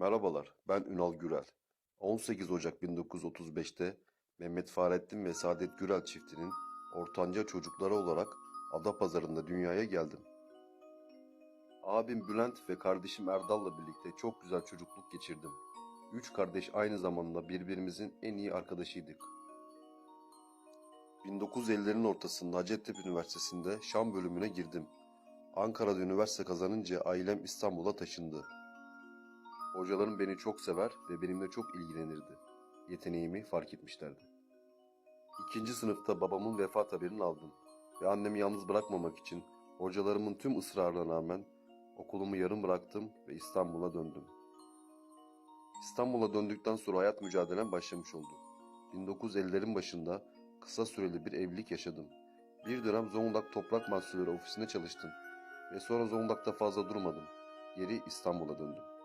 Merhabalar, ben Ünal Gürel. 18 Ocak 1935'te Mehmet Fahrettin ve Saadet Gürel çiftinin ortanca çocukları olarak Adapazarı'nda dünyaya geldim. Abim Bülent ve kardeşim Erdal'la birlikte çok güzel çocukluk geçirdim. Üç kardeş aynı zamanda birbirimizin en iyi arkadaşıydık. 1950'lerin ortasında Hacettepe Üniversitesi'nde Şam bölümüne girdim. Ankara'da üniversite kazanınca ailem İstanbul'a taşındı. Hocalarım beni çok sever ve benimle çok ilgilenirdi. Yeteneğimi fark etmişlerdi. İkinci sınıfta babamın vefat haberini aldım ve annemi yalnız bırakmamak için hocalarımın tüm ısrarına rağmen okulumu yarım bıraktım ve İstanbul'a döndüm. İstanbul'a döndükten sonra hayat mücadelem başlamış oldu. 1950'lerin başında kısa süreli bir evlilik yaşadım. Bir dönem Zonguldak Toprak Mahsulleri Ofisi'nde çalıştım ve sonra Zonguldak'ta fazla durmadım. Geri İstanbul'a döndüm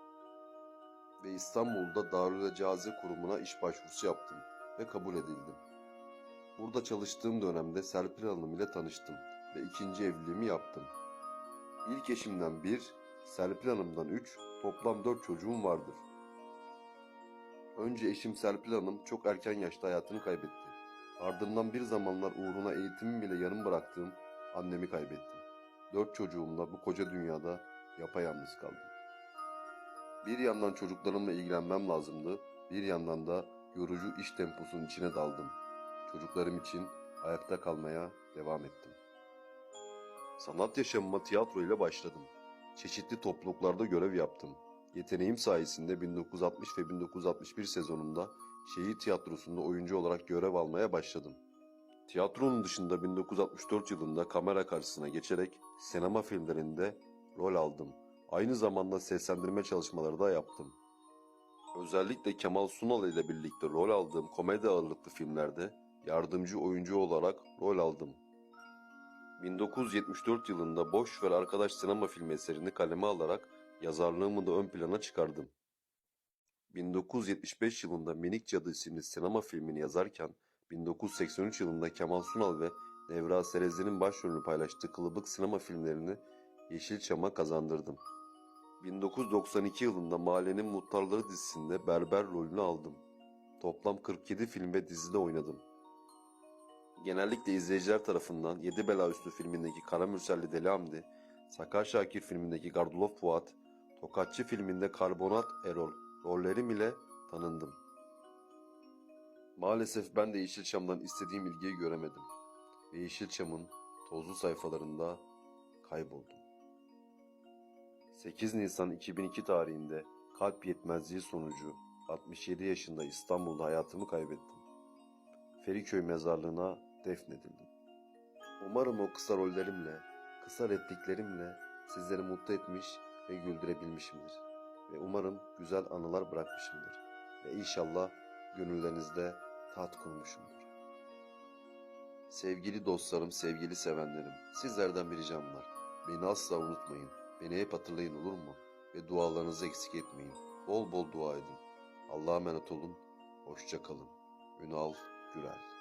ve İstanbul'da Darülacazi Kurumu'na iş başvurusu yaptım ve kabul edildim. Burada çalıştığım dönemde Serpil Hanım ile tanıştım ve ikinci evliliğimi yaptım. İlk eşimden bir, Serpil Hanım'dan üç, toplam dört çocuğum vardır. Önce eşim Serpil Hanım çok erken yaşta hayatını kaybetti. Ardından bir zamanlar uğruna eğitimimi bile yarım bıraktığım annemi kaybettim. Dört çocuğumla bu koca dünyada yapayalnız kaldım. Bir yandan çocuklarımla ilgilenmem lazımdı, bir yandan da yorucu iş temposunun içine daldım. Çocuklarım için ayakta kalmaya devam ettim. Sanat yaşamıma tiyatro ile başladım. Çeşitli topluluklarda görev yaptım. Yeteneğim sayesinde 1960 ve 1961 sezonunda şehir tiyatrosunda oyuncu olarak görev almaya başladım. Tiyatronun dışında 1964 yılında kamera karşısına geçerek sinema filmlerinde rol aldım. Aynı zamanda seslendirme çalışmaları da yaptım. Özellikle Kemal Sunal ile birlikte rol aldığım komedi ağırlıklı filmlerde yardımcı oyuncu olarak rol aldım. 1974 yılında Boş Ver Arkadaş sinema filmi eserini kaleme alarak yazarlığımı da ön plana çıkardım. 1975 yılında Minik Cadı isimli sinema filmini yazarken 1983 yılında Kemal Sunal ve Nevra Serezli'nin başrolünü paylaştığı kılıbık sinema filmlerini Yeşilçam'a kazandırdım. 1992 yılında Mahallenin Muhtarları dizisinde berber rolünü aldım. Toplam 47 film ve dizide oynadım. Genellikle izleyiciler tarafından Yedi Bela Üstü filmindeki Kara Mürselli Deli Hamdi, Sakar Şakir filmindeki Gardulov Fuat, Tokatçı filminde Karbonat Erol rollerim ile tanındım. Maalesef ben de Yeşilçam'dan istediğim ilgiyi göremedim ve Yeşilçam'ın tozlu sayfalarında kayboldum. 8 Nisan 2002 tarihinde kalp yetmezliği sonucu 67 yaşında İstanbul'da hayatımı kaybettim. Feriköy mezarlığına defnedildim. Umarım o kısa rollerimle, kısa repliklerimle sizleri mutlu etmiş ve güldürebilmişimdir. Ve umarım güzel anılar bırakmışımdır. Ve inşallah gönüllerinizde tat kurmuşumdur. Sevgili dostlarım, sevgili sevenlerim, sizlerden bir ricam var. Beni asla unutmayın. Beni hep hatırlayın olur mu? Ve dualarınızı eksik etmeyin. Bol bol dua edin. Allah'a emanet olun. Hoşça kalın. Ünal Gürel